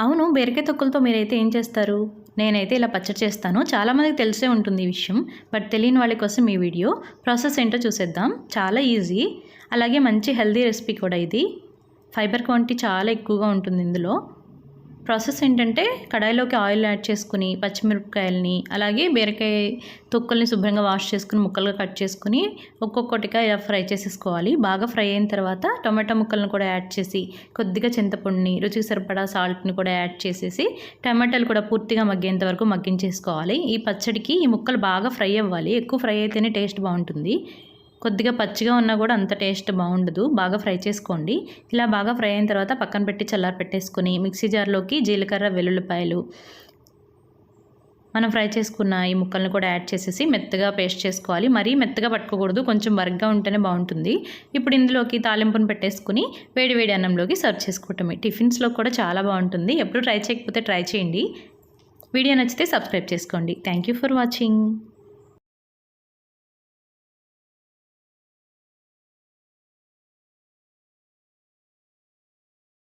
అవును బీరకాయ తొక్కులతో మీరైతే ఏం చేస్తారు? నేనైతే ఇలా పచ్చడి చేస్తాను. చాలామందికి తెలిసే ఉంటుంది ఈ విషయం. బట్ తెలియని వాళ్ళ కోసం ఈ వీడియో. ప్రాసెస్ ఏంటో చూసేద్దాం. చాలా ఈజీ. అలాగే మంచి హెల్దీ రెసిపీ కూడా ఇది. ఫైబర్ క్వాంటిటీ చాలా ఎక్కువగా ఉంటుంది ఇందులో. ప్రాసెస్ ఏంటంటే కడాయిలోకి ఆయిల్ యాడ్ చేసుకుని పచ్చిమిరపకాయలని అలాగే బీరకాయ తొక్కల్ని శుభ్రంగా వాష్ చేసుకుని ముక్కలుగా కట్ చేసుకుని ఒక్కొక్కటిగా ఇలా ఫ్రై చేసేసుకోవాలి. బాగా ఫ్రై అయిన తర్వాత టమాటా ముక్కలను కూడా యాడ్ చేసి కొద్దిగా చింతపండుని రుచికి సరిపడా సాల్ట్ని కూడా యాడ్ చేసేసి టమాటాలు కూడా పూర్తిగా మగ్గేంత వరకు మగ్గించేసుకోవాలి. ఈ పచ్చడికి ఈ ముక్కలు బాగా ఫ్రై అవ్వాలి. ఎక్కువ ఫ్రై అయితేనే టేస్ట్ బాగుంటుంది. కొద్దిగా పచ్చిగా ఉన్నా కూడా అంత టేస్ట్ బాగుండదు. బాగా ఫ్రై చేసుకోండి. ఇలా బాగా ఫ్రై అయిన తర్వాత పక్కన పెట్టి చల్లారి పెట్టేసుకుని మిక్సీ జార్లోకి జీలకర్ర వెల్లుల్లిపాయలు మనం ఫ్రై చేసుకున్న ఈ ముక్కలను కూడా యాడ్ చేసేసి మెత్తగా పేస్ట్ చేసుకోవాలి. మరీ మెత్తగా పట్టుకోకూడదు. కొంచెం బరగ్గా ఉంటేనే బాగుంటుంది. ఇప్పుడు ఇందులోకి తాలింపును పెట్టేసుకుని వేడి వేడి అన్నంలోకి సర్వ్ చేసుకోవటమే. టిఫిన్స్లో కూడా చాలా బాగుంటుంది. ఎప్పుడు ట్రై చేయకపోతే ట్రై చేయండి. వీడియో నచ్చితే సబ్స్క్రైబ్ చేసుకోండి. Thank you for watching.